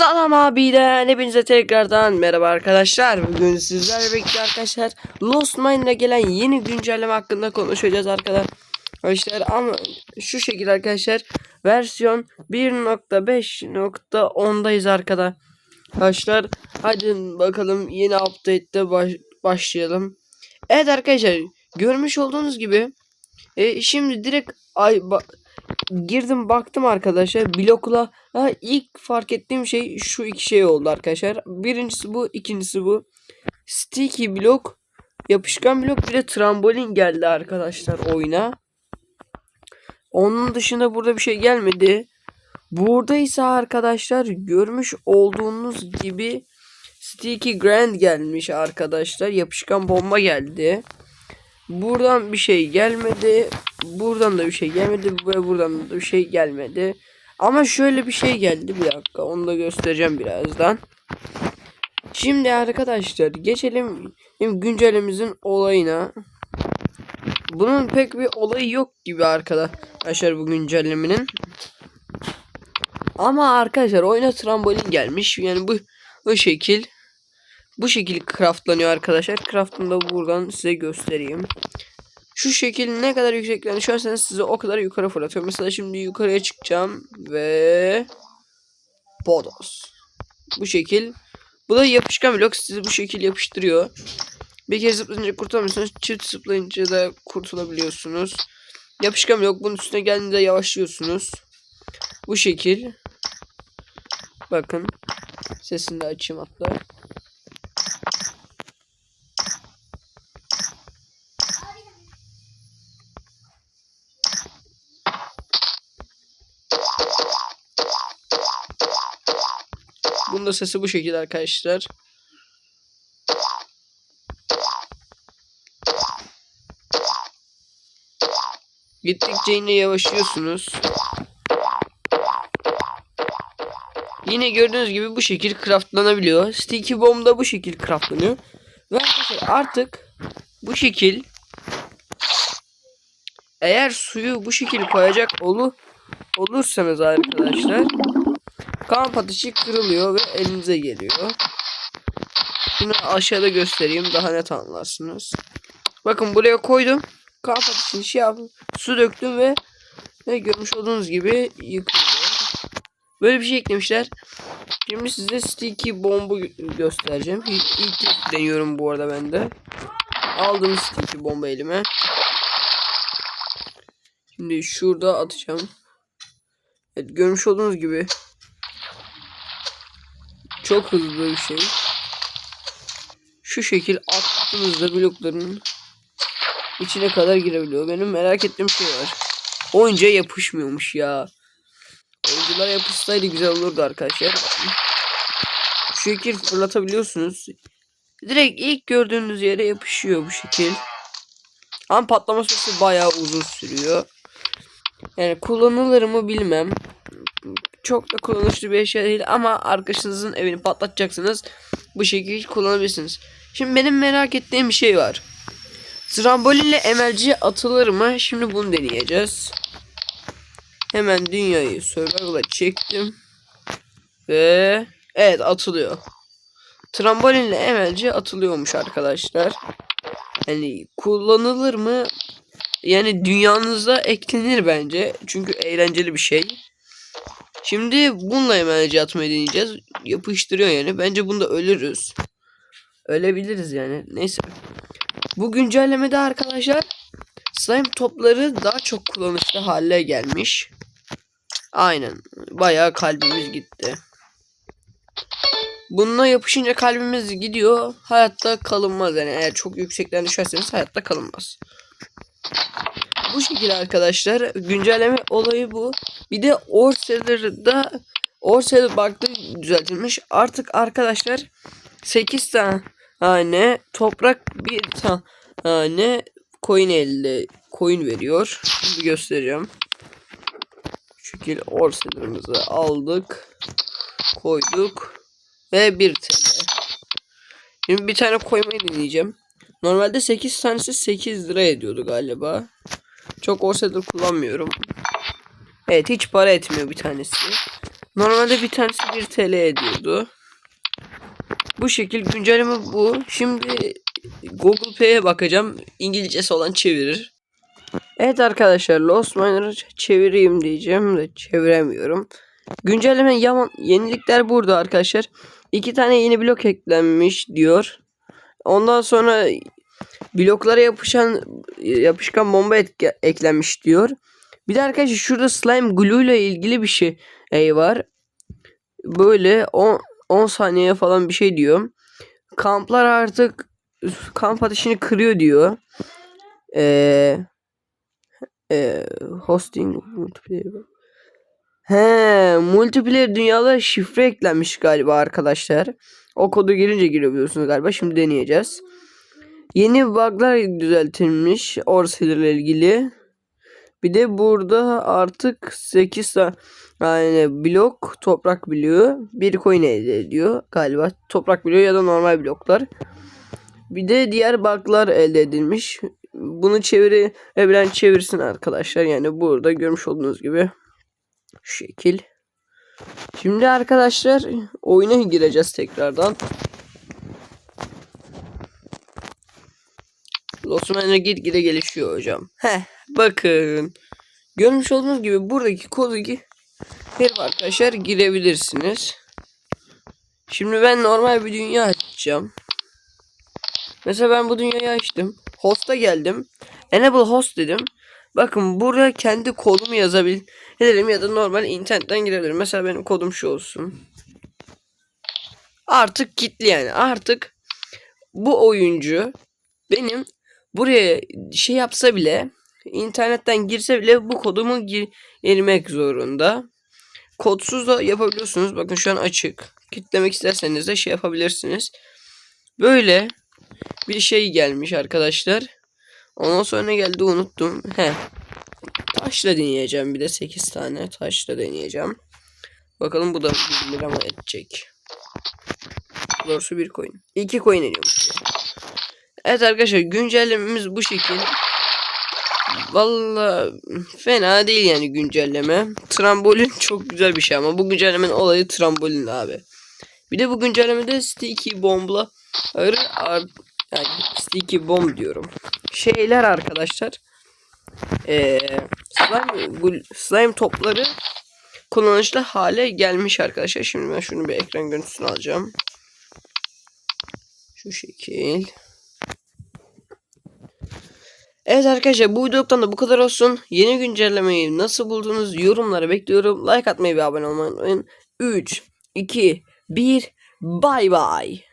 Salam abiden hepinize tekrardan merhaba arkadaşlar. Bugün sizlerle birlikte arkadaşlar Lost Mine'da gelen yeni güncelleme hakkında konuşacağız arkadaşlar. Ama şu şekilde arkadaşlar versiyon 1.5.10'dayız arkadaşlar. Hadi bakalım yeni update'te baş- başlayalım. Evet arkadaşlar görmüş olduğunuz gibi e, şimdi direkt ay girdim baktım arkadaşlar blokla ha, ilk fark ettiğim şey şu iki şey oldu arkadaşlar. Birincisi bu, ikincisi bu. Sticky blok, yapışkan blok bir de trambolin geldi arkadaşlar oyuna. Onun dışında burada bir şey gelmedi. Burada ise arkadaşlar görmüş olduğunuz gibi Sticky Grand gelmiş arkadaşlar. Yapışkan bomba geldi. Buradan bir şey gelmedi. Buradan da bir şey gelmedi. Ve buradan da bir şey gelmedi. Ama şöyle bir şey geldi. Bir dakika onu da göstereceğim birazdan. Şimdi arkadaşlar geçelim güncellememizin olayına. Bunun pek bir olayı yok gibi arkadaşlar bu güncellemenin. Ama arkadaşlar oyuna trambolin gelmiş. Yani bu bu şekil bu şekil craftlanıyor arkadaşlar. Craftını da buradan size göstereyim. Şu şekil ne kadar yüksekten düşerseniz size o kadar yukarı fırlatıyor. Mesela şimdi yukarıya çıkacağım ve Podos. Bu şekil. Bu da yapışkan blok sizi bu şekil yapıştırıyor. Bir kere zıplayınca kurtulamıyorsunuz. Çift zıplayınca da kurtulabiliyorsunuz. Yapışkan blok bunun üstüne geldiğinde yavaşlıyorsunuz. Bu şekil. Bakın. Sesini de açayım hatta. Bunun da sesi bu şekilde arkadaşlar. Gittikçe yine yavaşlıyorsunuz. Yine gördüğünüz gibi bu şekil craftlanabiliyor. Sticky bomb da bu şekil craftlanıyor. Ve arkadaşlar artık bu şekil eğer suyu bu şekil koyacak olu olursanız arkadaşlar kamp ateşi kırılıyor ve elinize geliyor. Şunu aşağıda göstereyim daha net anlarsınız. Bakın buraya koydum. Kamp ateşini şey yaptım. Su döktüm ve, ve görmüş olduğunuz gibi yıkılıyor. Böyle bir şey eklemişler. Şimdi size sticky bombu gö- göstereceğim. İlk, ilk deniyorum bu arada ben de. Aldım sticky bomba elime. Şimdi şurada atacağım. Evet görmüş olduğunuz gibi çok hızlı bir şey. Şu şekil attığınızda blokların içine kadar girebiliyor. Benim merak ettiğim şey var. Oyunca yapışmıyormuş ya. Oyuncular yapışsaydı güzel olurdu arkadaşlar. Şu şekil fırlatabiliyorsunuz. Direkt ilk gördüğünüz yere yapışıyor bu şekil. Ama patlama süresi bayağı uzun sürüyor. Yani kullanılır mı bilmem. Çok da kullanışlı bir eşya değil ama arkadaşınızın evini patlatacaksınız. Bu şekilde kullanabilirsiniz. Şimdi benim merak ettiğim bir şey var. Trambolinle MLG atılır mı? Şimdi bunu deneyeceğiz. Hemen dünyayı survival'a çektim. Ve evet atılıyor. Trambolinle MLG atılıyormuş arkadaşlar. Yani kullanılır mı? Yani dünyanıza eklenir bence. Çünkü eğlenceli bir şey. Şimdi bununla emelci atmayı deneyeceğiz. Yapıştırıyor yani. Bence bunda ölürüz. Ölebiliriz yani. Neyse. Bu güncellemede arkadaşlar slime topları daha çok kullanışlı hale gelmiş. Aynen. Bayağı kalbimiz gitti. Bununla yapışınca kalbimiz gidiyor. Hayatta kalınmaz yani. Eğer çok yüksekten düşerseniz hayatta kalınmaz. Bu şekilde arkadaşlar güncelleme olayı bu. Bir de Orseller'da Orsel bug'da düzeltilmiş. Artık arkadaşlar 8 tane toprak bir tane coin elde coin veriyor. Şimdi göstereceğim. Şu şekil Orseller'ımızı aldık. Koyduk. Ve 1 TL. Şimdi bir tane koymayı deneyeceğim. Normalde 8 tanesi 8 lira ediyordu galiba. Çok Orsadır kullanmıyorum. Evet hiç para etmiyor bir tanesi. Normalde bir tanesi 1 TL ediyordu. Bu şekil güncelleme bu. Şimdi Google Play'e bakacağım. İngilizcesi olan çevirir. Evet arkadaşlar Lost Miner'ı çevireyim diyeceğim de çeviremiyorum. Güncelleme yaman yenilikler burada arkadaşlar. İki tane yeni blok eklenmiş diyor. Ondan sonra bloklara yapışan yapışkan bomba etke- eklenmiş diyor. Bir de arkadaşlar şurada slime glue ile ilgili bir şey var. Böyle 10 10 saniye falan bir şey diyor. Kamplar artık kamp ateşini kırıyor diyor. Eee e, hosting multiplayer. He, multiplayer dünyalara şifre eklenmiş galiba arkadaşlar. O kodu girince girebiliyorsunuz galiba. Şimdi deneyeceğiz. Yeni bug'lar düzeltilmiş Orsa ile ilgili. Bir de burada artık 8 tane yani blok toprak bloğu bir coin elde ediyor galiba. Toprak bloğu ya da normal bloklar. Bir de diğer bug'lar elde edilmiş. Bunu çeviri bilen çevirsin arkadaşlar. Yani burada görmüş olduğunuz gibi şu şekil. Şimdi arkadaşlar oyuna gireceğiz tekrardan. Osmanlı gitgide gelişiyor hocam. Heh bakın. Görmüş olduğunuz gibi buradaki kodu girip arkadaşlar girebilirsiniz. Şimdi ben normal bir dünya açacağım. Mesela ben bu dünyayı açtım. Host'a geldim. Enable host dedim. Bakın burada kendi kodumu yazabilirim ya da normal internetten girebilirim. Mesela benim kodum şu olsun. Artık kitli yani. Artık bu oyuncu benim buraya şey yapsa bile internetten girse bile bu kodumu girmek zorunda. Kodsuz da yapabiliyorsunuz. Bakın şu an açık. Kitlemek isterseniz de şey yapabilirsiniz. Böyle bir şey gelmiş arkadaşlar. Ondan sonra ne geldi unuttum. He. Taşla deneyeceğim bir de 8 tane taşla deneyeceğim. Bakalım bu da 1 lira mı edecek. Doğrusu bir coin. 2 coin ediyormuş. Evet arkadaşlar güncellememiz bu şekil. Valla fena değil yani güncelleme. Trambolin çok güzel bir şey ama bu güncellemenin olayı trambolin abi. Bir de bu güncellemede sticky bombla ağır, ağır yani sticky bomb diyorum. Şeyler arkadaşlar. Ee, slime, slime topları kullanışlı hale gelmiş arkadaşlar. Şimdi ben şunu bir ekran görüntüsünü alacağım. Şu şekil. Evet arkadaşlar bu videodan da bu kadar olsun. Yeni güncellemeyi nasıl buldunuz yorumlara bekliyorum. Like atmayı ve abone olmayı unutmayın. 3, 2, 1, bye bye.